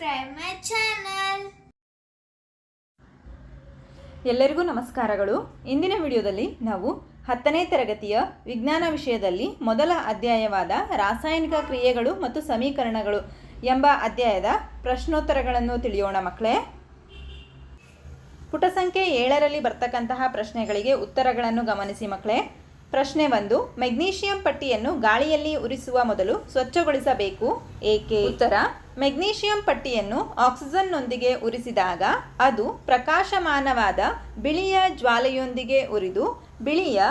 subscribe my channel. ಎಲ್ಲರಿಗೂ ನಮಸ್ಕಾರಗಳು. ಇಂದಿನ ವಿಡಿಯೋದಲ್ಲಿ ನಾವು ಹತ್ತನೇ ತರಗತಿಯ ವಿಜ್ಞಾನ ವಿಷಯದಲ್ಲಿ ಮೊದಲ ಅಧ್ಯಾಯವಾದ ರಾಸಾಯನಿಕ ಕ್ರಿಯೆಗಳು ಮತ್ತು ಸಮೀಕರಣಗಳು ಎಂಬ ಅಧ್ಯಾಯದ ಪ್ರಶ್ನೋತ್ತರಗಳನ್ನು ತಿಳಿಯೋಣ ಮಕ್ಕಳೇ. ಪುಟ ಸಂಖ್ಯೆ ಏಳರಲ್ಲಿ ಬರ್ತಕ್ಕಂತಹ ಪ್ರಶ್ನೆಗಳಿಗೆ ಉತ್ತರಗಳನ್ನು ಗಮನಿಸಿ ಮಕ್ಕಳೇ. ಪ್ರಶ್ನೆ ಒಂದು, ಮೆಗ್ನೀಷಿಯಂ ಪಟ್ಟಿಯನ್ನು ಗಾಳಿಯಲ್ಲಿ ಉರಿಸುವ ಮೊದಲು ಸ್ವಚ್ಛಗೊಳಿಸಬೇಕು. ಏಕೆ? ಉತ್ತರ, ಮೆಗ್ನೀಷಿಯಂ ಪಟ್ಟಿಯನ್ನು ಆಕ್ಸಿಜನ್ನೊಂದಿಗೆ ಉರಿಸಿದಾಗ ಅದು ಪ್ರಕಾಶಮಾನವಾದ ಬಿಳಿಯ ಜ್ವಾಲೆಯೊಂದಿಗೆ ಉರಿದು ಬಿಳಿಯ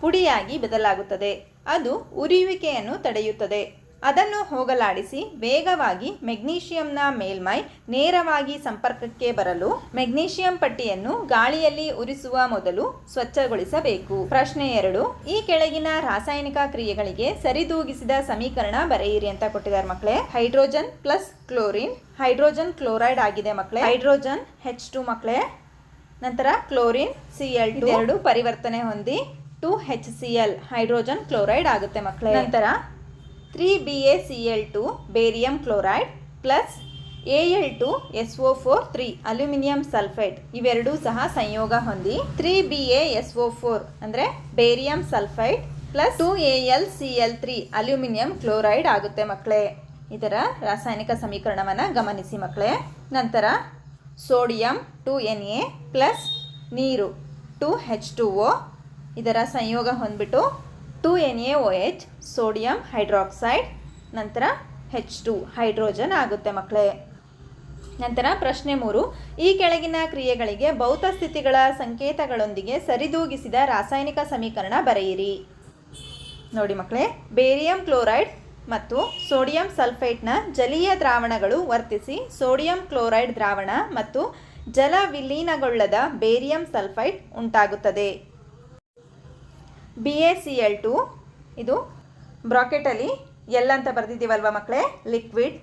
ಪುಡಿಯಾಗಿ ಬದಲಾಗುತ್ತದೆ. ಅದು ಉರಿಯುವಿಕೆಯನ್ನು ತಡೆಯುತ್ತದೆ. ಅದನ್ನು ಹೋಗಲಾಡಿಸಿ ವೇಗವಾಗಿ ಮೆಗ್ನೀಷಿಯಂನ ಮೇಲ್ಮೈ ನೇರವಾಗಿ ಸಂಪರ್ಕಕ್ಕೆ ಬರಲು ಮೆಗ್ನೀಷಿಯಂ ಪಟ್ಟಿಯನ್ನು ಗಾಳಿಯಲ್ಲಿ ಉರಿಸುವ ಮೊದಲು ಸ್ವಚ್ಛಗೊಳಿಸಬೇಕು. ಪ್ರಶ್ನೆ ಎರಡು ಈ ಕೆಳಗಿನ ರಾಸಾಯನಿಕ ಕ್ರಿಯೆಗಳಿಗೆ ಸರಿದೂಗಿಸಿದ ಸಮೀಕರಣ ಬರೆಯಿರಿ ಅಂತ ಕೊಟ್ಟಿದ್ದಾರೆ ಮಕ್ಕಳೇ. Hydrogen plus chlorine hydrogen chloride ಆಗಿದೆ ಮಕ್ಕಳೇ. ಹೈಡ್ರೋಜನ್ ಹೆಚ್ ಟು ಮಕ್ಕಳೇ. ನಂತರ ಕ್ಲೋರಿನ್ ಸಿ ಎಲ್ ಎರಡು ಪರಿವರ್ತನೆ ಹೊಂದಿ two H C L hydrogen chloride ಆಗುತ್ತೆ ಮಕ್ಕಳೇ. ನಂತರ three B A C L two barium chloride plus A L two S O four three aluminium sulphate ಇವೆರಡೂ ಸಹ ಸಂಯೋಗ ಹೊಂದಿ three B A S O four ಅಂದರೆ barium sulphite plus two A L C L three aluminium chloride ಆಗುತ್ತೆ ಮಕ್ಕಳೇ ಇದರ ರಾಸಾಯನಿಕ ಸಮೀಕರಣವನ್ನು ಗಮನಿಸಿ ಮಕ್ಕಳೇ ನಂತರ sodium two N A plus ನೀರು ಟು ಹೆಚ್ ಟು ಒ ಇದರ ಸಂಯೋಗ ಹೊಂದ್ಬಿಟ್ಟು two N A O H sodium hydroxide ನಂತರ ಹೆಚ್ ಟು ಹೈಡ್ರೋಜನ್ ಆಗುತ್ತೆ ಮಕ್ಕಳೇ ನಂತರ ಪ್ರಶ್ನೆ ಮೂರು, ಈ ಕೆಳಗಿನ ಕ್ರಿಯೆಗಳಿಗೆ ಭೌತ ಸ್ಥಿತಿಗಳ ಸಂಕೇತಗಳೊಂದಿಗೆ ಸರಿದೂಗಿಸಿದ ರಾಸಾಯನಿಕ ಸಮೀಕರಣ ಬರೆಯಿರಿ. ನೋಡಿ ಮಕ್ಕಳೇ ಬೇರಿಯಂ ಕ್ಲೋರೈಡ್ ಮತ್ತು ಸೋಡಿಯಂ ಸಲ್ಫೇಟ್ನ ಜಲೀಯ ದ್ರಾವಣಗಳು ವರ್ತಿಸಿ ಸೋಡಿಯಂ ಕ್ಲೋರೈಡ್ ದ್ರಾವಣ ಮತ್ತು ಜಲ ವಿಲೀನಗೊಳ್ಳದ ಬೇರಿಯಂ ಸಲ್ಫೈಟ್ ಉಂಟಾಗುತ್ತದೆ. B A C L two ಇದು ಬ್ರಾಕೆಟಲ್ಲಿ ಎಲ್ ಅಂತ ಬರೆದಿದ್ದೀವಲ್ವ ಮಕ್ಕಳೇ ಲಿಕ್ವಿಡ್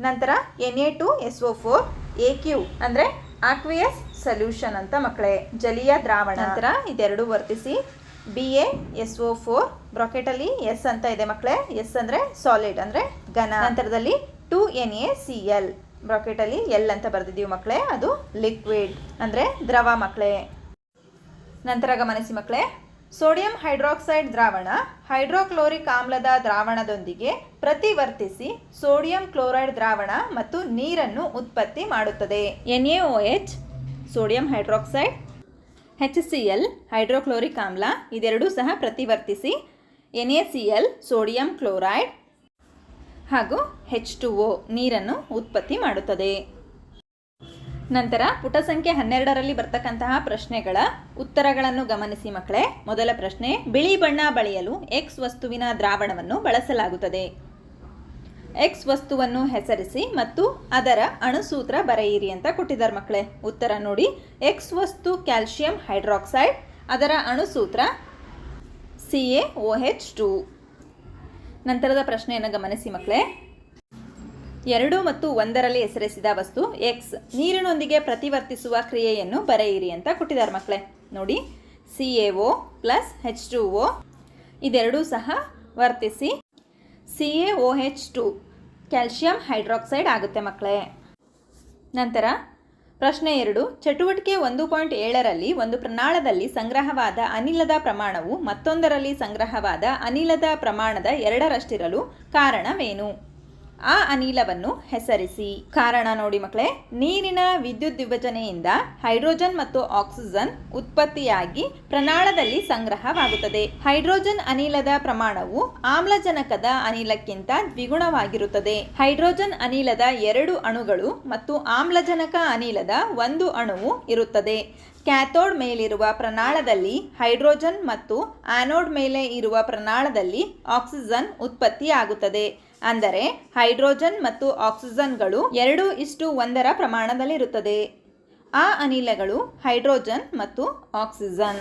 ನಂತರ N A two S O four A Q ಅಂದರೆ ಆಕ್ವಿಯಸ್ ಸೊಲ್ಯೂಷನ್ ಅಂತ ಮಕ್ಕಳೇ ಜಲೀಯ ದ್ರಾವಣ. ನಂತರ ಇದೆರಡು ವರ್ತಿಸಿ B A S O four ಬ್ರಾಕೆಟಲ್ಲಿ S ಅಂತ ಇದೆ ಮಕ್ಕಳೇ ಎಸ್ ಅಂದರೆ ಸಾಲಿಡ್ ಅಂದರೆ ಘನ. ನಂತರದಲ್ಲಿ two N A C L ಬ್ರಾಕೆಟಲ್ಲಿ L ಅಂತ ಬರೆದಿದ್ದೀವಿ ಮಕ್ಕಳೇ ಅದು ಲಿಕ್ವಿಡ್ ಅಂದರೆ ದ್ರವ ಮಕ್ಕಳೇ ನಂತರ ಗಮನಿಸಿ ಮಕ್ಕಳೇ ಸೋಡಿಯಂ ಹೈಡ್ರಾಕ್ಸೈಡ್ ದ್ರಾವಣ ಹೈಡ್ರೋಕ್ಲೋರಿಕ್ ಆಮ್ಲದ ದ್ರಾವಣದೊಂದಿಗೆ ಪ್ರತಿವರ್ತಿಸಿ ಸೋಡಿಯಂ ಕ್ಲೋರೈಡ್ ದ್ರಾವಣ ಮತ್ತು ನೀರನ್ನು ಉತ್ಪತ್ತಿ ಮಾಡುತ್ತದೆ. N A O H sodium hydroxide H C L, hydrochloric ಆಮ್ಲ, ಇದೆರಡೂ ಸಹ ಪ್ರತಿವರ್ತಿಸಿ N A C L, sodium chloride ಹಾಗೂ ಹೆಚ್ ಟು ಒ ನೀರನ್ನು ಉತ್ಪತ್ತಿ ಮಾಡುತ್ತದೆ. ನಂತರ ಪುಟ ಸಂಖ್ಯೆ ಹನ್ನೆರಡರಲ್ಲಿ ಬರ್ತಕ್ಕಂತಹ ಪ್ರಶ್ನೆಗಳ ಉತ್ತರಗಳನ್ನು ಗಮನಿಸಿ ಮಕ್ಕಳೇ. ಮೊದಲ ಪ್ರಶ್ನೆ, ಬಿಳಿ ಬಣ್ಣ ಬಳಿಯಲು ಎಕ್ಸ್ ವಸ್ತುವಿನ ದ್ರಾವಣವನ್ನು ಬಳಸಲಾಗುತ್ತದೆ. ಎಕ್ಸ್ ವಸ್ತುವನ್ನು ಹೆಸರಿಸಿ ಮತ್ತು ಅದರ ಅಣುಸೂತ್ರ ಬರೆಯಿರಿ ಅಂತ ಕೊಟ್ಟಿದ್ದಾರೆ ಮಕ್ಕಳೇ. ಉತ್ತರ ನೋಡಿ ಎಕ್ಸ್ ವಸ್ತು ಕ್ಯಾಲ್ಶಿಯಂ ಹೈಡ್ರಾಕ್ಸೈಡ್, ಅದರ ಅಣುಸೂತ್ರ C A O H two ನಂತರದ ಪ್ರಶ್ನೆಯನ್ನು ಗಮನಿಸಿ ಮಕ್ಕಳೇ. ಎರಡು ಮತ್ತು ಒಂದರಲ್ಲಿ ಹೆಸರಿಸಿದ ವಸ್ತು ಎಕ್ಸ್ ನೀರಿನೊಂದಿಗೆ ಪ್ರತಿವರ್ತಿಸುವ ಕ್ರಿಯೆಯನ್ನು ಬರೆಯಿರಿ ಅಂತ ಕೊಟ್ಟಿದ್ದಾರೆ ಮಕ್ಕಳೇ. ನೋಡಿ C A O plus H two O ಇದೆರಡೂ ಸಹ ವರ್ತಿಸಿ C A O H two calcium hydroxide ಆಗುತ್ತೆ ಮಕ್ಕಳೇ. ನಂತರ, ಪ್ರಶ್ನೆ ಎರಡು. ಚಟುವಟಿಕೆ ಒಂದು ಪಾಯಿಂಟ್ ಏಳರಲ್ಲಿ ಒಂದು ಪ್ರಣಾಳದಲ್ಲಿ ಸಂಗ್ರಹವಾದ ಅನಿಲದ ಪ್ರಮಾಣವು ಮತ್ತೊಂದರಲ್ಲಿ ಸಂಗ್ರಹವಾದ ಅನಿಲದ ಪ್ರಮಾಣದ ಎರಡರಷ್ಟಿರಲು ಕಾರಣವೇನು? ಆ ಅನಿಲವನ್ನು ಹೆಸರಿಸಿ. ಕಾರಣ ನೋಡಿ ಮಕ್ಕಳೇ, ನೀರಿನ ವಿದ್ಯುತ್ ವಿಭಜನೆಯಿಂದ ಹೈಡ್ರೋಜನ್ ಮತ್ತು ಆಕ್ಸಿಜನ್ ಉತ್ಪತ್ತಿಯಾಗಿ ಪ್ರಣಾಳದಲ್ಲಿ ಸಂಗ್ರಹವಾಗುತ್ತದೆ. ಹೈಡ್ರೋಜನ್ ಅನಿಲದ ಪ್ರಮಾಣವು ಆಮ್ಲಜನಕದ ಅನಿಲಕ್ಕಿಂತ ದ್ವಿಗುಣವಾಗಿರುತ್ತದೆ. ಹೈಡ್ರೋಜನ್ ಅನಿಲದ ಎರಡು ಅಣುಗಳು ಮತ್ತು ಆಮ್ಲಜನಕ ಅನಿಲದ ಒಂದು ಅಣುವು ಇರುತ್ತದೆ. ಕ್ಯಾಥೋಡ್ ಮೇಲಿರುವ ಪ್ರಣಾಳದಲ್ಲಿ ಹೈಡ್ರೋಜನ್ ಮತ್ತು ಆನೋಡ್ ಮೇಲೆ ಇರುವ ಪ್ರಣಾಳದಲ್ಲಿ ಆಕ್ಸಿಜನ್ ಉತ್ಪತ್ತಿಯಾಗುತ್ತದೆ. ಅಂದರೆ ಹೈಡ್ರೋಜನ್ ಮತ್ತು ಆಕ್ಸಿಜನ್ಗಳು ಎರಡು ಇಷ್ಟು ಒಂದರ ಪ್ರಮಾಣದಲ್ಲಿರುತ್ತದೆ. ಆ ಅನಿಲಗಳು ಹೈಡ್ರೋಜನ್ ಮತ್ತು ಆಕ್ಸಿಜನ್.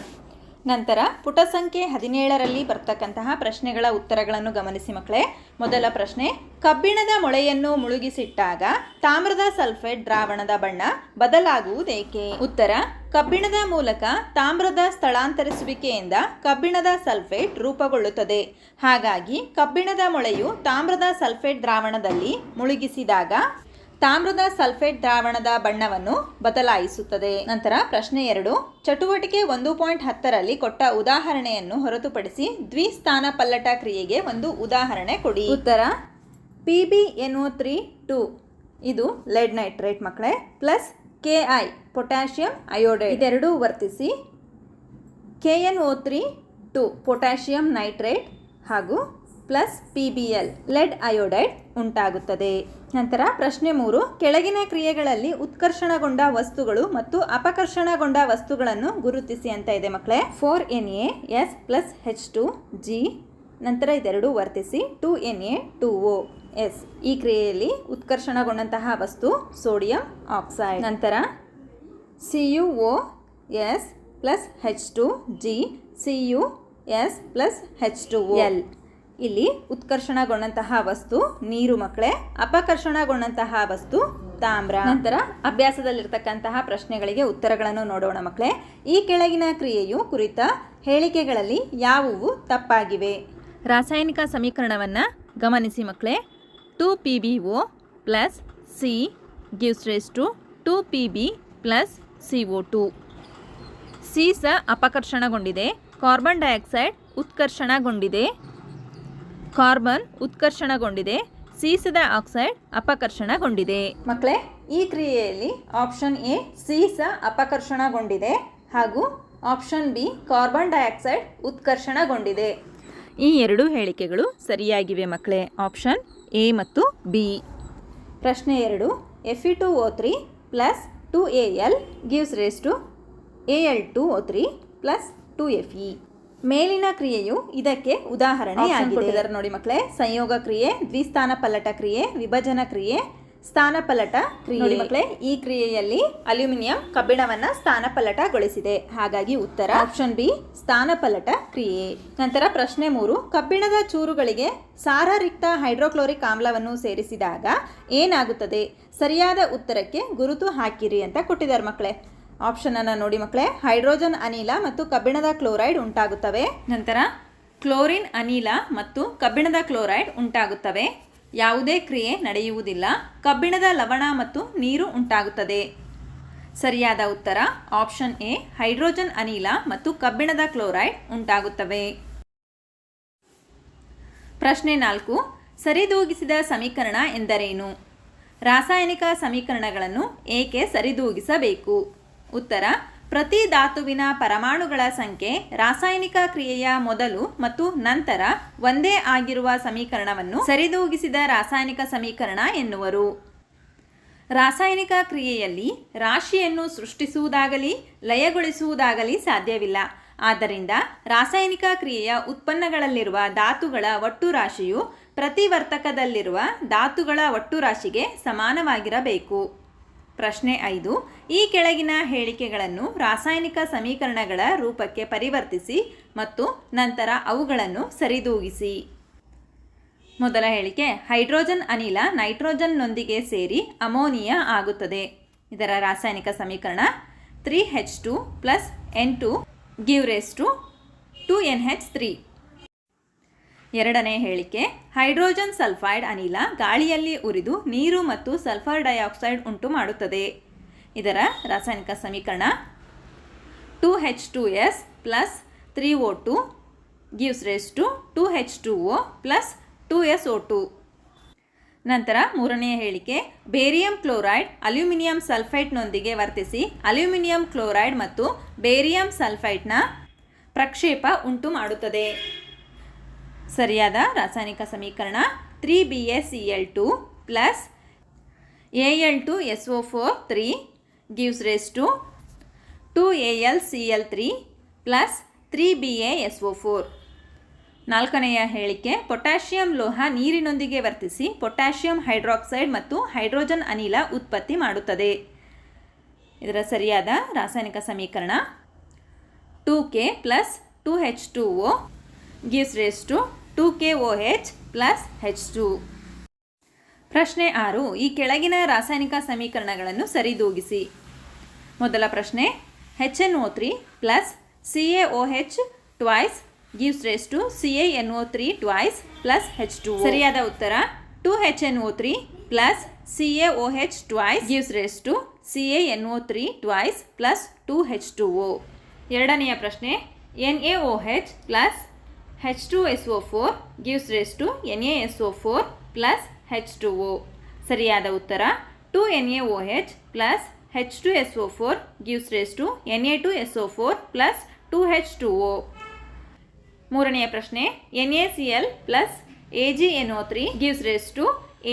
ನಂತರ ಪುಟ ಸಂಖ್ಯೆ ಹದಿನೇಳರಲ್ಲಿ ಬರ್ತಕ್ಕಂತಹ ಪ್ರಶ್ನೆಗಳ ಉತ್ತರಗಳನ್ನು ಗಮನಿಸಿ ಮಕ್ಕಳೇ. ಮೊದಲ ಪ್ರಶ್ನೆ, ಕಬ್ಬಿಣದ ಮೊಳೆಯನ್ನು ಮುಳುಗಿಸಿಟ್ಟಾಗ ತಾಮ್ರದ ಸಲ್ಫೇಟ್ ದ್ರಾವಣದ ಬಣ್ಣ ಬದಲಾಗುವುದೇಕೆ? ಉತ್ತರ, ಕಬ್ಬಿಣದ ಮೂಲಕ ತಾಮ್ರದ ಸ್ಥಳಾಂತರಿಸುವಿಕೆಯಿಂದ ಕಬ್ಬಿಣದ ಸಲ್ಫೇಟ್ ರೂಪುಗೊಳ್ಳುತ್ತದೆ. ಹಾಗಾಗಿ ಕಬ್ಬಿಣದ ಮೊಳೆಯು ತಾಮ್ರದ ಸಲ್ಫೇಟ್ ದ್ರಾವಣದಲ್ಲಿ ಮುಳುಗಿಸಿದಾಗ ತಾಮ್ರದ ಸಲ್ಫೇಟ್ ದ್ರಾವಣದ ಬಣ್ಣವನ್ನು ಬದಲಾಯಿಸುತ್ತದೆ. ನಂತರ ಪ್ರಶ್ನೆ ಎರಡು. ಚಟುವಟಿಕೆ ಒಂದು ಪಾಯಿಂಟ್ ಹತ್ತರಲ್ಲಿ ಕೊಟ್ಟ ಉದಾಹರಣೆಯನ್ನು ಹೊರತುಪಡಿಸಿ ದ್ವಿಸ್ಥಾನ ಪಲ್ಲಟ ಕ್ರಿಯೆಗೆ ಒಂದು ಉದಾಹರಣೆ ಕೊಡಿ. ಉತ್ತರ. P B N O three two ಇದು ಲೆಡ್ ನೈಟ್ರೇಟ್ ಮಕ್ಕಳೇ plus K I potassium iodide ಇದೆರಡೂ ವರ್ತಿಸಿ K N O three two potassium nitrate ಹಾಗೂ plus P B L lead iodide ಉಂಟಾಗುತ್ತದೆ. ನಂತರ ಪ್ರಶ್ನೆ ಮೂರು, ಕೆಳಗಿನ ಕ್ರಿಯೆಗಳಲ್ಲಿ ಉತ್ಕರ್ಷಣಗೊಂಡ ವಸ್ತುಗಳು ಮತ್ತು ಅಪಕರ್ಷಣಗೊಂಡ ವಸ್ತುಗಳನ್ನು ಗುರುತಿಸಿ ಅಂತ ಇದೆ ಮಕ್ಕಳೇ. Four N A S plus H two G ನಂತರ ಇದೆರಡು ವರ್ತಿಸಿ. Two N A two O S ಈ ಕ್ರಿಯೆಯಲ್ಲಿ ಉತ್ಕರ್ಷಣಗೊಂಡಂತಹ ವಸ್ತು ಸೋಡಿಯಂ ಆಕ್ಸೈಡ್ ನಂತರ C U O S plus H two G C U S plus H two L ಇಲ್ಲಿ ಉತ್ಕರ್ಷಣಗೊಂಡಂತಹ ವಸ್ತು, ನೀರು ಮಕ್ಕಳೇ, ಅಪಕರ್ಷಣಗೊಂಡಂತಹ ವಸ್ತು, ತಾಮ್ರ. ನಂತರ ಅಭ್ಯಾಸದಲ್ಲಿರ್ತಕ್ಕಂತಹ ಪ್ರಶ್ನೆಗಳಿಗೆ ಉತ್ತರಗಳನ್ನು ನೋಡೋಣ ಮಕ್ಕಳೇ. ಈ ಕೆಳಗಿನ ಕ್ರಿಯೆಯು ಕುರಿತ ಹೇಳಿಕೆಗಳಲ್ಲಿ ಯಾವುವು ತಪ್ಪಾಗಿವೆ? ರಾಸಾಯನಿಕ ಸಮೀಕರಣವನ್ನು ಗಮನಿಸಿ ಮಕ್ಕಳೇ. Two P B O plus C gives two two P B plus C O two. ಸೀಸ ಅಪಕರ್ಷಣಗೊಂಡಿದೆ, ಕಾರ್ಬನ್ ಡೈಆಕ್ಸೈಡ್ ಉತ್ಕರ್ಷಣಗೊಂಡಿದೆ ಕಾರ್ಬನ್ ಉತ್ಕರ್ಷಣಗೊಂಡಿದೆ ಸೀಸದ ಆಕ್ಸೈಡ್ ಅಪಕರ್ಷಣಗೊಂಡಿದೆ. ಮಕ್ಕಳೇ ಈ ಕ್ರಿಯೆಯಲ್ಲಿ ಆಪ್ಷನ್ ಎ ಸೀಸ ಅಪಕರ್ಷಣಗೊಂಡಿದೆ ಹಾಗೂ ಆಪ್ಷನ್ ಬಿ ಕಾರ್ಬನ್ ಡೈಆಕ್ಸೈಡ್ ಉತ್ಕರ್ಷಣಗೊಂಡಿದೆ. ಈ ಎರಡು ಹೇಳಿಕೆಗಳು ಸರಿಯಾಗಿವೆ ಮಕ್ಕಳೇ ಆಪ್ಷನ್ ಎ ಮತ್ತು ಬಿ. ಪ್ರಶ್ನೆ ಎರಡು F E two O three plus two A L gives rise to A L two O three plus two F E ಮೇಲಿನ ಕ್ರಿಯೆಯು ಇದಕ್ಕೆ ಉದಾಹರಣೆಯಾಗಿದೆ. ನೋಡಿ ಮಕ್ಕಳೇ. ಸಂಯೋಗ ಕ್ರಿಯೆ ದ್ವಿಸ್ಥಾನ ಪಲ್ಲಟ ಕ್ರಿಯೆ ವಿಭಜನ ಕ್ರಿಯೆ ಸ್ಥಾನ ಪಲ್ಲಟ ಕ್ರಿಯೆ. ಮಕ್ಕಳೇ ಈ ಕ್ರಿಯೆಯಲ್ಲಿ ಅಲ್ಯೂಮಿನಿಯಂ ಕಬ್ಬಿಣವನ್ನ ಸ್ಥಾನ ಪಲ್ಲಟಗೊಳಿಸಿದೆ. ಹಾಗಾಗಿ ಉತ್ತರ ಆಪ್ಷನ್ ಬಿ ಸ್ಥಾನ ಪಲ್ಲಟ ಕ್ರಿಯೆ. ನಂತರ ಪ್ರಶ್ನೆ ಮೂರು ಕಬ್ಬಿಣದ ಚೂರುಗಳಿಗೆ ಸಾರರಿಕ್ತ ಹೈಡ್ರೋಕ್ಲೋರಿಕ್ ಆಮ್ಲವನ್ನು ಸೇರಿಸಿದಾಗ ಏನಾಗುತ್ತದೆ? ಸರಿಯಾದ ಉತ್ತರಕ್ಕೆ ಗುರುತು ಹಾಕಿರಿ ಅಂತ ಕೊಟ್ಟಿದ್ದಾರೆ ಮಕ್ಕಳೇ. ಆಪ್ಷನ್ ಅನ್ನು ನೋಡಿ ಮಕ್ಕಳೇ ಹೈಡ್ರೋಜನ್ ಅನಿಲ ಮತ್ತು ಕಬ್ಬಿಣದ ಕ್ಲೋರೈಡ್ ಉಂಟಾಗುತ್ತವೆ. ನಂತರ ಕ್ಲೋರಿನ್ ಅನಿಲ ಮತ್ತು ಕಬ್ಬಿಣದ ಕ್ಲೋರೈಡ್ ಉಂಟಾಗುತ್ತವೆ. ಯಾವುದೇ ಕ್ರಿಯೆ ನಡೆಯುವುದಿಲ್ಲ. ಕಬ್ಬಿಣದ ಲವಣ ಮತ್ತು ನೀರು ಉಂಟಾಗುತ್ತದೆ. ಸರಿಯಾದ ಉತ್ತರ ಆಪ್ಷನ್ ಎ ಹೈಡ್ರೋಜನ್ ಅನಿಲ ಮತ್ತು ಕಬ್ಬಿಣದ ಕ್ಲೋರೈಡ್ ಉಂಟಾಗುತ್ತವೆ. ಪ್ರಶ್ನೆ ನಾಲ್ಕು, ಸರಿದೂಗಿಸಿದ ಸಮೀಕರಣ ಎಂದರೇನು? ರಾಸಾಯನಿಕ ಸಮೀಕರಣಗಳನ್ನು ಏಕೆ ಸರಿದೂಗಿಸಬೇಕು? ಉತ್ತರ, ಪ್ರತಿ ಧಾತುವಿನ ಪರಮಾಣುಗಳ ಸಂಖ್ಯೆ ರಾಸಾಯನಿಕ ಕ್ರಿಯೆಯ ಮೊದಲು ಮತ್ತು ನಂತರ ಒಂದೇ ಆಗಿರುವ ಸಮೀಕರಣವನ್ನು ಸರಿದೂಗಿಸಿದ ರಾಸಾಯನಿಕ ಸಮೀಕರಣ ಎನ್ನುವರು. ರಾಸಾಯನಿಕ ಕ್ರಿಯೆಯಲ್ಲಿ ರಾಶಿಯನ್ನು ಸೃಷ್ಟಿಸುವುದಾಗಲಿ, ಲಯಗೊಳಿಸುವುದಾಗಲಿ ಸಾಧ್ಯವಿಲ್ಲ. ಆದ್ದರಿಂದ ರಾಸಾಯನಿಕ ಕ್ರಿಯೆಯ ಉತ್ಪನ್ನಗಳಲ್ಲಿರುವ ಧಾತುಗಳ ಒಟ್ಟು ರಾಶಿಯು ಪ್ರತಿವರ್ತಕದಲ್ಲಿರುವ ಧಾತುಗಳ ಒಟ್ಟು ರಾಶಿಗೆ ಸಮಾನವಾಗಿರಬೇಕು. ಪ್ರಶ್ನೆ ಐದು, ಈ ಕೆಳಗಿನ ಹೇಳಿಕೆಗಳನ್ನು ರಾಸಾಯನಿಕ ಸಮೀಕರಣಗಳ ರೂಪಕ್ಕೆ ಪರಿವರ್ತಿಸಿ ಮತ್ತು ನಂತರ ಅವುಗಳನ್ನು ಸರಿದೂಗಿಸಿ. ಮೊದಲ ಹೇಳಿಕೆ, ಹೈಡ್ರೋಜನ್ ಅನಿಲ ನೈಟ್ರೋಜನ್ನೊಂದಿಗೆ ಸೇರಿ ಅಮೋನಿಯಾ ಆಗುತ್ತದೆ. ಇದರ ರಾಸಾಯನಿಕ ಸಮೀಕರಣ three H two plus N two give rise to two N H three. ಎರಡನೇ ಹೇಳಿಕೆ, ಹೈಡ್ರೋಜನ್ ಸಲ್ಫೈಡ್ ಅನಿಲ ಗಾಳಿಯಲ್ಲಿ ಉರಿದು ನೀರು ಮತ್ತು ಸಲ್ಫರ್ ಡೈಆಕ್ಸೈಡ್ ಉಂಟು ಮಾಡುತ್ತದೆ. ಇದರ ರಾಸಾಯನಿಕ ಸಮೀಕರಣ two H two S plus three O two gives rise to two H two O plus two S O two. ನಂತರ ಮೂರನೆಯ ಹೇಳಿಕೆ, ಬೇರಿಯಂ ಕ್ಲೋರೈಡ್ ಅಲ್ಯೂಮಿನಿಯಂ ಸಲ್ಫೈಟ್ನೊಂದಿಗೆ ವರ್ತಿಸಿ ಅಲ್ಯೂಮಿನಿಯಂ ಕ್ಲೋರೈಡ್ ಮತ್ತು ಬೇರಿಯಂ ಸಲ್ಫೈಟ್ನ ಪ್ರಕ್ಷೇಪ ಉಂಟು ಮಾಡುತ್ತದೆ. ಸರಿಯಾದ ರಾಸಾಯನಿಕ ಸಮೀಕರಣ three B S C L two plus A L two S O four three gives rise to two A L C L three plus three B A S O four ನಾಲ್ಕನೆಯ ಹೇಳಿಕೆ potassium ಲೋಹ ನೀರಿನೊಂದಿಗೆ ವರ್ತಿಸಿ potassium hydroxide ಮತ್ತು hydrogen ಅನಿಲ ಉತ್ಪತ್ತಿ ಮಾಡುತ್ತದೆ. ಇದರ ಸರಿಯಾದ ರಾಸಾಯನಿಕ ಸಮೀಕರಣ two K plus two H two O gives rise to two K O H plus H two. ಪ್ರಶ್ನೆ ಆರು, ಈ ಕೆಳಗಿನ ರಾಸಾಯನಿಕ ಸಮೀಕರಣಗಳನ್ನು ಸರಿದೂಗಿಸಿ. ಮೊದಲ ಪ್ರಶ್ನೆ H N O three plus C A O H twice gives rise to C A N O three twice plus H two ಸರಿಯಾದ ಉತ್ತರ two H N O three plus C A O H twice gives rise to C A N O three twice plus two H two O ಎರಡನೆಯ ಪ್ರಶ್ನೆ N A O H plus H two S O four gives rise to N A S O four plus H two O ಸರಿಯಾದ ಉತ್ತರ? Two N A O H plus H two S O four gives rise to N A two S O four plus two H two O ಮೂರನೆಯ ಪ್ರಶ್ನೆ N A C L plus A G N O three gives rise to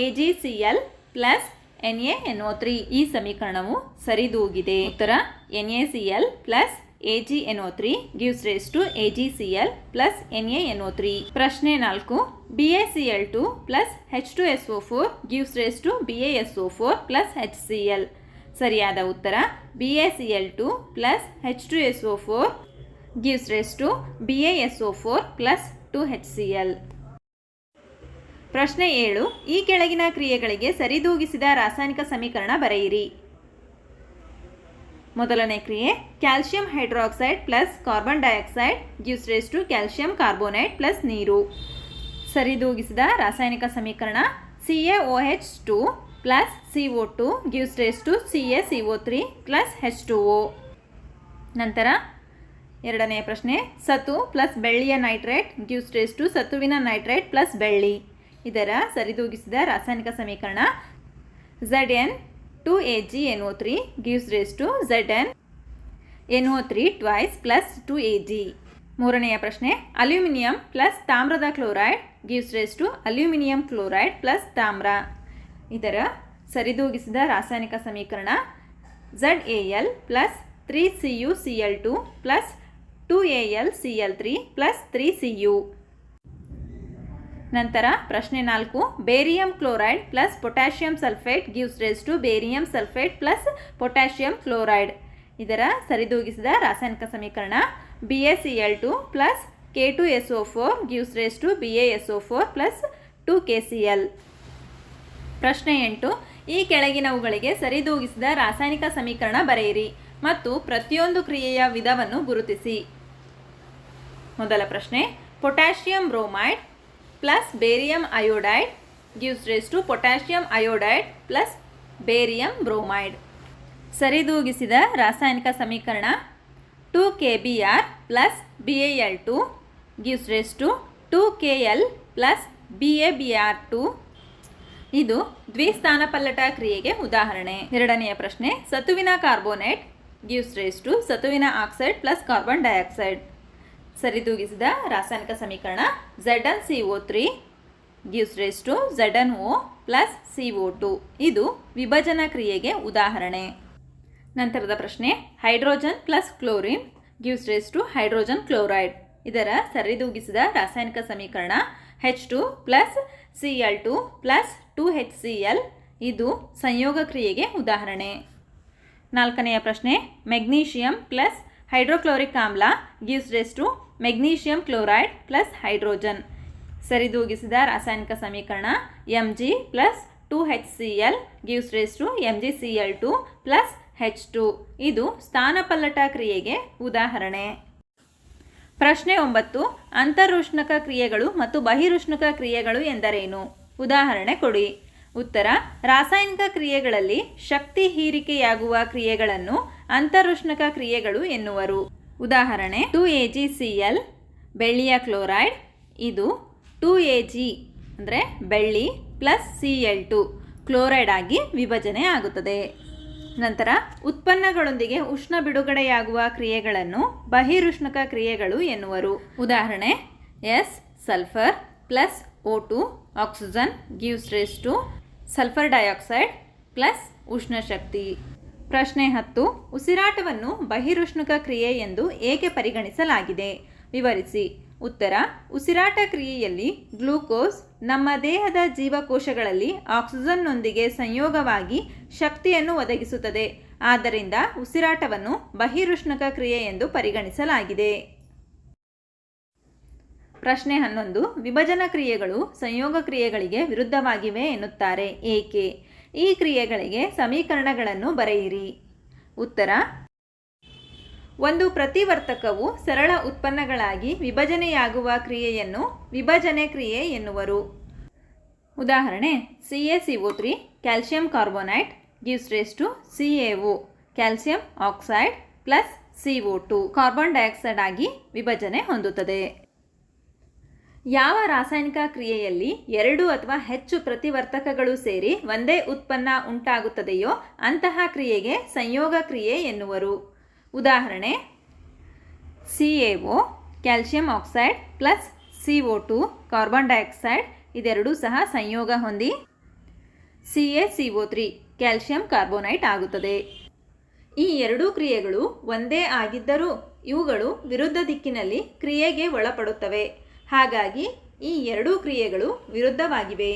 A G C L plus N A N O three ಈ ಸಮೀಕರಣವು ಸರಿದೂಗಿದೆ. ಉತ್ತರ N A C L plus A G N O three gives rise to A G C L plus N A N O three ಪ್ರಶ್ನೆ ನಾಲ್ಕು B A C L two plus H two S O four gives rise to B A S O four plus H C L ಸರಿಯಾದ ಉತ್ತರ B A C L two plus H two S O four gives rise to B A S O four plus two H C L ಪ್ರಶ್ನೆ ಏಳು, ಈ ಕೆಳಗಿನ ಕ್ರಿಯೆಗಳಿಗೆ ಸರಿದೂಗಿಸಿದ ರಾಸಾಯನಿಕ ಸಮೀಕರಣ ಬರೆಯಿರಿ. ಮೊದಲನೇ ಕ್ರಿಯೆ calcium hydroxide plus carbon dioxide gives rise to calcium carbonate plus ನೀರು. ಸರಿದೂಗಿಸಿದ ರಾಸಾಯನಿಕ ಸಮೀಕರಣ. C A O H two plus C O two gives rise to C A C O three plus H two O ನಂತರ ಎರಡನೆಯ ಪ್ರಶ್ನೆ, ಸತು plus ಬೆಳ್ಳಿಯ nitrate gives rise to ಸತುವಿನ ನೈಟ್ರೇಟ್ ಪ್ಲಸ್ ಬೆಳ್ಳಿ. ಇದರ ಸರಿದೂಗಿಸಿದ ರಾಸಾಯನಿಕ ಸಮೀಕರಣ. Z N two A G N O three gives twice two A G ಮೂರನೆಯ ಪ್ರಶ್ನೆ, ಅಲ್ಯೂಮಿನಿಯಂ ಪ್ಲಸ್ ತಾಮ್ರದ chloride gives rise to aluminium chloride plus ತಾಮ್ರ. ಇದರ ಸರಿದೂಗಿಸಿದ ರಾಸಾಯನಿಕ ಸಮೀಕರಣ Z A L plus three C U C L two plus two A L C L three plus three C U ನಂತರ ಪ್ರಶ್ನೆ ನಾಲ್ಕು barium chloride plus potassium sulphate gives rise to barium sulphate plus potassium chloride ಇದರ ಸರಿದೂಗಿಸಿದ ರಾಸಾಯನಿಕ ಸಮೀಕರಣ B S C L two plus K two S O four gives rise to B A S O four plus two K C L ಪ್ರಶ್ನೆ ಎಂಟು, ಈ ಕೆಳಗಿನವುಗಳಿಗೆ ಸರಿದೂಗಿಸಿದ ರಾಸಾಯನಿಕ ಸಮೀಕರಣ ಬರೆಯಿರಿ ಮತ್ತು ಪ್ರತಿಯೊಂದು ಕ್ರಿಯೆಯ ವಿಧವನ್ನು ಗುರುತಿಸಿ. ಮೊದಲ ಪ್ರಶ್ನೆ potassium bromide plus barium iodide gives rise to potassium iodide plus barium bromide ಸರಿದೂಗಿಸಿದ ರಾಸಾಯನಿಕ ಸಮೀಕರಣ two K B R plus B A L two gives rise to two K L plus B A B R two ಇದು ದ್ವಿಸ್ಥಾನ ಪಲ್ಲಟ ಕ್ರಿಯೆಗೆ ಉದಾಹರಣೆ. ಎರಡನೆಯ ಪ್ರಶ್ನೆ, ಸತುವಿನ ಕಾರ್ಬೋನೇಟ್ ಗಿವ್ಸ್ ರೇಸ್ ಟು ಸತುವಿನ ಆಕ್ಸೈಡ್ ಪ್ಲಸ್ ಕಾರ್ಬನ್ ಡೈಆಕ್ಸೈಡ್ ಸರಿದೂಗಿಸಿದ ರಾಸಾಯನಿಕ ಸಮೀಕರಣ Z N C O three gives rise to Z N O plus C O two ಇದು ವಿಭಜನಾ ಕ್ರಿಯೆಗೆ ಉದಾಹರಣೆ. ನಂತರದ ಪ್ರಶ್ನೆ, hydrogen plus chlorine gives rise to hydrogen chloride. ಇದರ ಸರಿದೂಗಿಸಿದ ರಾಸಾಯನಿಕ ಸಮೀಕರಣ H two plus C L two plus two H C L ಇದು ಸಂಯೋಗ ಕ್ರಿಯೆಗೆ ಉದಾಹರಣೆ. ನಾಲ್ಕನೆಯ ಪ್ರಶ್ನೆ ಮೆಗ್ನೀಷಿಯಂ ಪ್ಲಸ್ ಹೈಡ್ರೋಕ್ಲೋರಿಕ್ ಆಮ್ಲ gives rise to magnesium chloride plus hydrogen. ಸರಿದೂಗಿಸಿದ ರಾಸಾಯನಿಕ ಸಮೀಕರಣ M G plus two H C L gives rise to M G C L two plus H two. ಇದು ಸ್ಥಾನಪಲ್ಲಟ ಕ್ರಿಯೆಗೆ ಉದಾಹರಣೆ. ಪ್ರಶ್ನೆ ಒಂಬತ್ತು, ಅಂತರುಷ್ಣಕ ಕ್ರಿಯೆಗಳು ಮತ್ತು ಬಹಿರುಷ್ಣಕ ಕ್ರಿಯೆಗಳು ಎಂದರೇನು? ಉದಾಹರಣೆ ಕೊಡಿ. ಉತ್ತರ, ರಾಸಾಯನಿಕ ಕ್ರಿಯೆಗಳಲ್ಲಿ ಶಕ್ತಿ ಹೀರಿಕೆಯಾಗುವ ಕ್ರಿಯೆಗಳನ್ನು ಅಂತರುಷ್ಣಕ ಕ್ರಿಯೆಗಳು ಎನ್ನುವರು. ಉದಾಹರಣೆ two A G C L ಬೆಳ್ಳಿಯ ಕ್ಲೋರೈಡ್, ಇದು ಟು ಎ ಜಿ ಅಂದರೆ ಬೆಳ್ಳಿ plus C L two chloride ಆಗಿ ವಿಭಜನೆ ಆಗುತ್ತದೆ. ನಂತರ, ಉತ್ಪನ್ನಗಳೊಂದಿಗೆ ಉಷ್ಣ ಬಿಡುಗಡೆಯಾಗುವ ಕ್ರಿಯೆಗಳನ್ನು ಬಹಿರುಷ್ಣಕ ಕ್ರಿಯೆಗಳು ಎನ್ನುವರು. ಉದಾಹರಣೆ S sulphur plus O two oxygen gives rise to sulphur dioxide plus ಉಷ್ಣಶಕ್ತಿ ಪ್ರಶ್ನೆ ಹತ್ತು, ಉಸಿರಾಟವನ್ನು ಬಹಿರುಷ್ಣುಕ ಕ್ರಿಯೆ ಎಂದು ಏಕೆ ಪರಿಗಣಿಸಲಾಗಿದೆ? ವಿವರಿಸಿ. ಉತ್ತರ, ಉಸಿರಾಟ ಕ್ರಿಯೆಯಲ್ಲಿ ಗ್ಲೂಕೋಸ್ ನಮ್ಮ ದೇಹದ ಜೀವಕೋಶಗಳಲ್ಲಿ ಆಕ್ಸಿಜನ್ನೊಂದಿಗೆ ಸಂಯೋಗವಾಗಿ ಶಕ್ತಿಯನ್ನು ಒದಗಿಸುತ್ತದೆ. ಆದ್ದರಿಂದ ಉಸಿರಾಟವನ್ನು ಬಹಿರುಷ್ಣಕ ಕ್ರಿಯೆ ಎಂದು ಪರಿಗಣಿಸಲಾಗಿದೆ. ಪ್ರಶ್ನೆ ಹನ್ನೊಂದು, ವಿಭಜನ ಕ್ರಿಯೆಗಳು ಸಂಯೋಗ ಕ್ರಿಯೆಗಳಿಗೆ ವಿರುದ್ಧವಾಗಿವೆ ಎನ್ನುತ್ತಾರೆ. ಏಕೆ? ಈ ಕ್ರಿಯೆಗಳಿಗೆ ಸಮೀಕರಣಗಳನ್ನು ಬರೆಯಿರಿ. ಉತ್ತರ. ಒಂದು ಪ್ರತಿವರ್ತಕವು ಸರಳ ಉತ್ಪನ್ನಗಳಾಗಿ ವಿಭಜನೆಯಾಗುವ ಕ್ರಿಯೆಯನ್ನು ವಿಭಜನೆ ಕ್ರಿಯೆ ಎನ್ನುವರು. ಉದಾಹರಣೆ C A C O three calcium carbonate gives rise to C A O calcium oxide plus C O two carbon dioxide ಆಗಿ ವಿಭಜನೆ ಹೊಂದುತ್ತದೆ. ಯಾವ ರಾಸಾಯನಿಕ ಕ್ರಿಯೆಯಲ್ಲಿ ಎರಡು ಅಥವಾ ಹೆಚ್ಚು ಪ್ರತಿವರ್ತಕಗಳು ಸೇರಿ ಒಂದೇ ಉತ್ಪನ್ನ ಉಂಟಾಗುತ್ತದೆಯೋ ಅಂತಹ ಕ್ರಿಯೆಗೆ ಸಂಯೋಗ ಕ್ರಿಯೆ ಎನ್ನುವರು. ಉದಾಹರಣೆ, C A O calcium oxide plus C O two, carbon dioxide ಇದೆರಡೂ ಸಹ ಸಂಯೋಗ ಹೊಂದಿ C A C O three calcium carbonate ಆಗುತ್ತದೆ. ಈ ಎರಡೂ ಕ್ರಿಯೆಗಳು ಒಂದೇ ಆಗಿದ್ದರೂ ಇವುಗಳು ವಿರುದ್ಧ ದಿಕ್ಕಿನಲ್ಲಿ ಕ್ರಿಯೆಗೆ ಒಳಪಡುತ್ತವೆ. ಹಾಗಾಗಿ ಈ ಎರಡೂ ಕ್ರಿಯೆಗಳು ವಿರುದ್ಧವಾಗಿವೆ.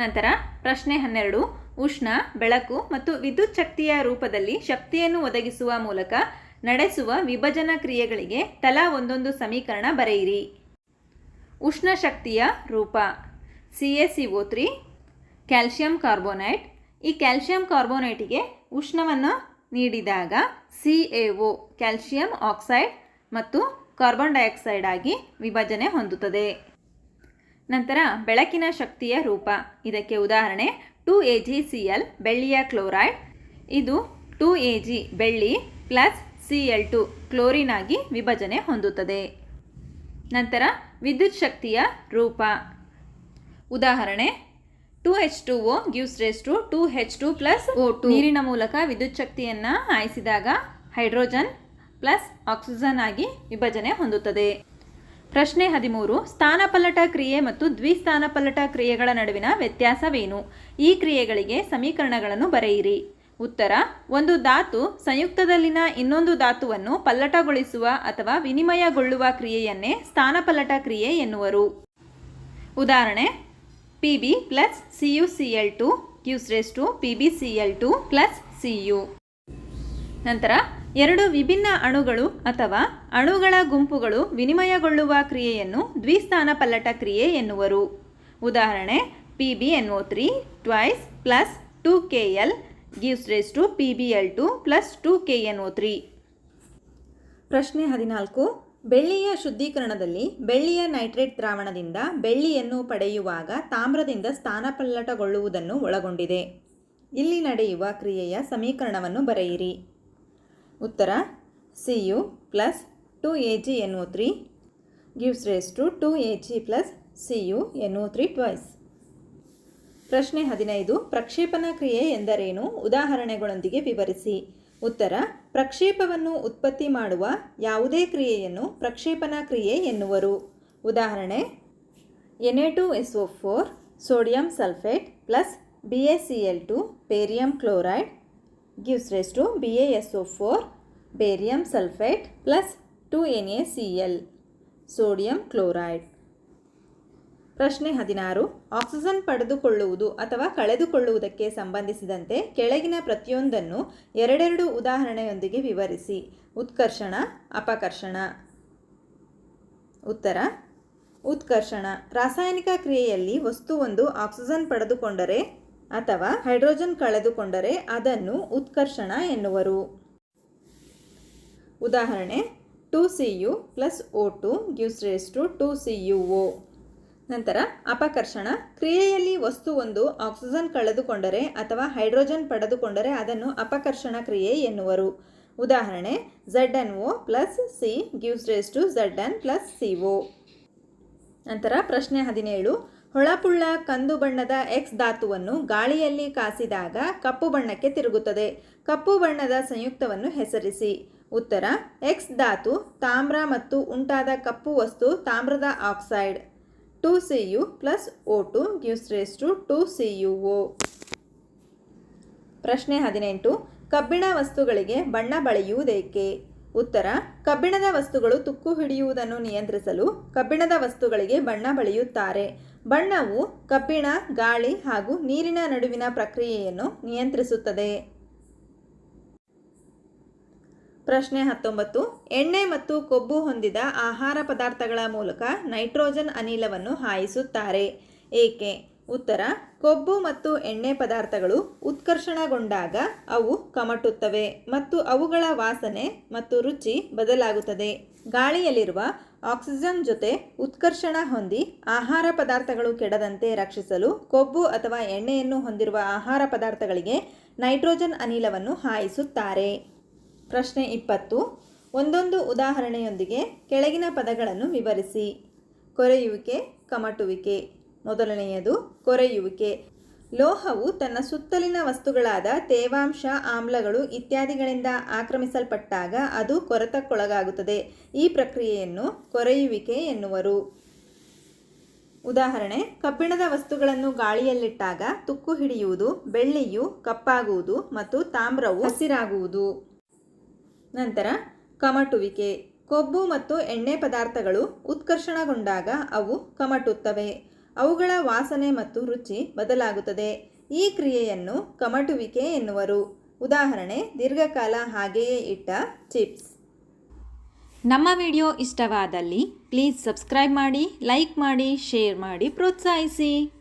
ನಂತರ ಪ್ರಶ್ನೆ ಹನ್ನೆರಡು, ಉಷ್ಣ, ಬೆಳಕು ಮತ್ತು ವಿದ್ಯುತ್ ಶಕ್ತಿಯ ರೂಪದಲ್ಲಿ ಶಕ್ತಿಯನ್ನು ಒದಗಿಸುವ ಮೂಲಕ ನಡೆಸುವ ವಿಭಜನ ಕ್ರಿಯೆಗಳಿಗೆ ತಲಾ ಒಂದೊಂದು ಸಮೀಕರಣ ಬರೆಯಿರಿ. ಉಷ್ಣ ಶಕ್ತಿಯ ರೂಪ C A C O three calcium carbonate. ಈ ಕ್ಯಾಲ್ಸಿಯಂ ಕಾರ್ಬೋನೈಟಿಗೆ ಉಷ್ಣವನ್ನು ನೀಡಿದಾಗ C A O calcium oxide ಮತ್ತು ಕಾರ್ಬನ್ ಡೈಆಕ್ಸೈಡ್ ಆಗಿ ವಿಭಜನೆ ಹೊಂದುತ್ತದೆ. ನಂತರ ಬೆಳಕಿನ ಶಕ್ತಿಯ ರೂಪ. ಇದಕ್ಕೆ ಉದಾಹರಣೆ two A G C L ಬೆಳ್ಳಿಯ ಕ್ಲೋರೈಡ್. ಇದು ಟು ಎ ಜಿ ಬೆಳ್ಳಿ plus C L two chlorine ಆಗಿ ವಿಭಜನೆ ಹೊಂದುತ್ತದೆ. ನಂತರ ವಿದ್ಯುತ್ ಶಕ್ತಿಯ ರೂಪ. ಉದಾಹರಣೆ two H two O gives rise to two H two plus O two. ನೀರಿನ ಮೂಲಕ ವಿದ್ಯುತ್ ಶಕ್ತಿಯನ್ನು ಹಾಯಿಸಿದಾಗ ಹೈಡ್ರೋಜನ್ ಪ್ಲಸ್ ಆಕ್ಸಿಜನ್ ಆಗಿ ವಿಭಜನೆ ಹೊಂದುತ್ತದೆ. ಪ್ರಶ್ನೆ ಹದಿಮೂರು ಸ್ಥಾನಪಲ್ಲಟ ಕ್ರಿಯೆ ಮತ್ತು ದ್ವಿಸ್ಥಾನಪಲ್ಲಟ ಕ್ರಿಯೆಗಳ ನಡುವಿನ ವ್ಯತ್ಯಾಸವೇನು? ಈ ಕ್ರಿಯೆಗಳಿಗೆ ಸಮೀಕರಣಗಳನ್ನು ಬರೆಯಿರಿ. ಉತ್ತರ, ಒಂದು ಧಾತು ಸಂಯುಕ್ತದಲ್ಲಿನ ಇನ್ನೊಂದು ಧಾತುವನ್ನು ಪಲ್ಲಟಗೊಳಿಸುವ ಅಥವಾ ವಿನಿಮಯಗೊಳ್ಳುವ ಕ್ರಿಯೆಯನ್ನೇ ಸ್ಥಾನಪಲ್ಲಟ ಕ್ರಿಯೆ ಎನ್ನುವರು. ಉದಾಹರಣೆ P B plus C U C L two gives rise to P B C L two plus C U ನಂತರ ಎರಡು ವಿಭಿನ್ನ ಅಣುಗಳು ಅಥವಾ ಅಣುಗಳ ಗುಂಪುಗಳು ವಿನಿಮಯಗೊಳ್ಳುವ ಕ್ರಿಯೆಯನ್ನು ದ್ವಿಸ್ಥಾನ ಪಲ್ಲಟ ಕ್ರಿಯೆ ಎನ್ನುವರು. ಉದಾಹರಣೆ P B N O three twice plus two K L gives rise to P B L two plus two K N O three ಪ್ರಶ್ನೆ ಹದಿನಾಲ್ಕು, ಬೆಳ್ಳಿಯ ಶುದ್ಧೀಕರಣದಲ್ಲಿ ಬೆಳ್ಳಿಯ ನೈಟ್ರೇಟ್ ದ್ರಾವಣದಿಂದ ಬೆಳ್ಳಿಯನ್ನು ಪಡೆಯುವಾಗ ತಾಮ್ರದಿಂದ ಸ್ಥಾನಪಲ್ಲಟಗೊಳ್ಳುವುದನ್ನು ಒಳಗೊಂಡಿದೆ. ಇಲ್ಲಿ ನಡೆಯುವ ಕ್ರಿಯೆಯ ಸಮೀಕರಣವನ್ನು ಬರೆಯಿರಿ. ಉತ್ತರ, C U plus two A G N O three gives rise to two A G plus C U N O three twice. ಪ್ರಶ್ನೆ ಹದಿನೈದು ಪ್ರಕ್ಷೇಪಣ ಕ್ರಿಯೆ ಎಂದರೇನು? ಉದಾಹರಣೆಗಳೊಂದಿಗೆ ವಿವರಿಸಿ. ಉತ್ತರ, ಪ್ರಕ್ಷೇಪವನ್ನು ಉತ್ಪತ್ತಿ ಮಾಡುವ ಯಾವುದೇ ಕ್ರಿಯೆಯನ್ನು ಪ್ರಕ್ಷೇಪಣ ಕ್ರಿಯೆ ಎನ್ನುವರು. ಉದಾಹರಣೆ, N A two S O four sodium sulphate plus B A C L two barium chloride gives rise to B A S O four sodium chloride. ಪ್ರಶ್ನೆ ಹದಿನಾರು ಆಕ್ಸಿಜನ್ ಪಡೆದುಕೊಳ್ಳುವುದು ಅಥವಾ ಕಳೆದುಕೊಳ್ಳುವುದಕ್ಕೆ ಸಂಬಂಧಿಸಿದಂತೆ ಕೆಳಗಿನ ಪ್ರತಿಯೊಂದನ್ನು ಎರಡೆರಡು ಉದಾಹರಣೆಯೊಂದಿಗೆ ವಿವರಿಸಿ. ಉತ್ಕರ್ಷಣ, ಅಪಕರ್ಷಣ. ಉತ್ತರ, ಉತ್ಕರ್ಷಣ. ರಾಸಾಯನಿಕ ಕ್ರಿಯೆಯಲ್ಲಿ ವಸ್ತುವೊಂದು ಆಕ್ಸಿಜನ್ ಪಡೆದುಕೊಂಡರೆ ಅಥವಾ ಹೈಡ್ರೋಜನ್ ಕಳೆದುಕೊಂಡರೆ ಅದನ್ನು ಉತ್ಕರ್ಷಣ ಎನ್ನುವರು. ಉದಾಹರಣೆ, two C U plus O two gives rise to two C U O ನಂತರ, ಅಪಕರ್ಷಣ, ಕ್ರಿಯೆಯಲ್ಲಿ ವಸ್ತುವೊಂದು ಆಕ್ಸಿಜನ್ ಕಳೆದುಕೊಂಡರೆ ಅಥವಾ ಹೈಡ್ರೋಜನ್ ಪಡೆದುಕೊಂಡರೆ ಅದನ್ನು ಅಪಕರ್ಷಣ ಕ್ರಿಯೆ ಎನ್ನುವರು. ಉದಾಹರಣೆ, Z N O plus C gives rise to Z N plus C O. ನಂತರ, ಪ್ರಶ್ನೆ ಹದಿನೇಳು ಹೊಳಪುಳ್ಳ ಕಂದು ಬಣ್ಣದ ಎಕ್ಸ್ ಧಾತುವನ್ನು ಗಾಳಿಯಲ್ಲಿ ಕಾಸಿದಾಗ ಕಪ್ಪು ಬಣ್ಣಕ್ಕೆ ತಿರುಗುತ್ತದೆ. ಕಪ್ಪು ಬಣ್ಣದ ಸಂಯುಕ್ತವನ್ನು ಹೆಸರಿಸಿ. ಉತ್ತರ ಎಕ್ಸ್ ಧಾತು ತಾಮ್ರ ಮತ್ತು ಉಂಟಾದ ಕಪ್ಪು ವಸ್ತು ತಾಮ್ರದ oxide. Two C U plus O two gives to two C U O ಪ್ರಶ್ನೆ ಹದಿನೆಂಟು, ಕಬ್ಬಿಣ ವಸ್ತುಗಳಿಗೆ ಬಣ್ಣ ಬಳಿಯುವುದೇಕೆ? ಉತ್ತರ, ಕಬ್ಬಿಣದ ವಸ್ತುಗಳು ತುಕ್ಕು ಹಿಡಿಯುವುದನ್ನು ನಿಯಂತ್ರಿಸಲು ಕಬ್ಬಿಣದ ವಸ್ತುಗಳಿಗೆ ಬಣ್ಣ ಬಳಿಯುತ್ತಾರೆ. ಬಣ್ಣವು ಕಬ್ಬಿಣ, ಗಾಳಿ ಹಾಗೂ ನೀರಿನ ನಡುವಿನ ಪ್ರಕ್ರಿಯೆಯನ್ನು ನಿಯಂತ್ರಿಸುತ್ತದೆ. ಪ್ರಶ್ನೆ ಹತ್ತೊಂಬತ್ತು. ಎಣ್ಣೆ ಮತ್ತು ಕೊಬ್ಬು ಹೊಂದಿದ ಆಹಾರ ಪದಾರ್ಥಗಳ ಮೂಲಕ ನೈಟ್ರೋಜನ್ ಅನಿಲವನ್ನು ಹಾಯಿಸುತ್ತಾರೆ. ಏಕೆ? ಉತ್ತರ, ಕೊಬ್ಬು ಮತ್ತು ಎಣ್ಣೆ ಪದಾರ್ಥಗಳು ಉತ್ಕರ್ಷಣಗೊಂಡಾಗ ಅವು ಕಮಟುತ್ತವೆ ಮತ್ತು ಅವುಗಳ ವಾಸನೆ ಮತ್ತು ರುಚಿ ಬದಲಾಗುತ್ತದೆ. ಗಾಳಿಯಲ್ಲಿರುವ ಆಕ್ಸಿಜನ್ ಜೊತೆ ಉತ್ಕರ್ಷಣ ಹೊಂದಿ ಆಹಾರ ಪದಾರ್ಥಗಳು ಕೆಡದಂತೆ ರಕ್ಷಿಸಲು ಕೊಬ್ಬು ಅಥವಾ ಎಣ್ಣೆಯನ್ನು ಹೊಂದಿರುವ ಆಹಾರ ಪದಾರ್ಥಗಳಿಗೆ ನೈಟ್ರೋಜನ್ ಅನಿಲವನ್ನು ಹಾಯಿಸುತ್ತಾರೆ. ಪ್ರಶ್ನೆ ಇಪ್ಪತ್ತು, ಒಂದೊಂದು ಉದಾಹರಣೆಯೊಂದಿಗೆ ಕೆಳಗಿನ ಪದಗಳನ್ನು ವಿವರಿಸಿ. ಕೊರೆಯುವಿಕೆ, ಕಮಟುವಿಕೆ. ಮೊದಲನೆಯದು ಕೊರೆಯುವಿಕೆ. ಲೋಹವು ತನ್ನ ಸುತ್ತಲಿನ ವಸ್ತುಗಳಾದ ತೇವಾಂಶ, ಆಮ್ಲಗಳು ಇತ್ಯಾದಿಗಳಿಂದ ಆಕ್ರಮಿಸಲ್ಪಟ್ಟಾಗ ಅದು ಕೊರತಕ್ಕೊಳಗಾಗುತ್ತದೆ. ಈ ಪ್ರಕ್ರಿಯೆಯನ್ನು ಕೊರೆಯುವಿಕೆ ಎನ್ನುವರು. ಉದಾಹರಣೆ, ಕಬ್ಬಿಣದ ವಸ್ತುಗಳನ್ನು ಗಾಳಿಯಲ್ಲಿಟ್ಟಾಗ ತುಕ್ಕು ಹಿಡಿಯುವುದು, ಬೆಳ್ಳಿಯು ಕಪ್ಪಾಗುವುದು ಮತ್ತು ತಾಮ್ರವು ಹಸಿರಾಗುವುದು. ನಂತರ, ಕಮಟುವಿಕೆ. ಕೊಬ್ಬು ಮತ್ತು ಎಣ್ಣೆ ಪದಾರ್ಥಗಳು ಉತ್ಕರ್ಷಣಗೊಂಡಾಗ ಅವು ಕಮಟುತ್ತವೆ. ಅವುಗಳ ವಾಸನೆ ಮತ್ತು ರುಚಿ ಬದಲಾಗುತ್ತದೆ. ಈ ಕ್ರಿಯೆಯನ್ನು ಕಮಟುವಿಕೆ ಎನ್ನುವರು. ಉದಾಹರಣೆ, ದೀರ್ಘಕಾಲ ಹಾಗೆಯೇ ಇಟ್ಟ ಚಿಪ್ಸ್. ನಮ್ಮ ವಿಡಿಯೋ ಇಷ್ಟವಾದಲ್ಲಿ ಪ್ಲೀಸ್ ಸಬ್ಸ್ಕ್ರೈಬ್ ಮಾಡಿ, ಲೈಕ್ ಮಾಡಿ, ಶೇರ್ ಮಾಡಿ, ಪ್ರೋತ್ಸಾಹಿಸಿ.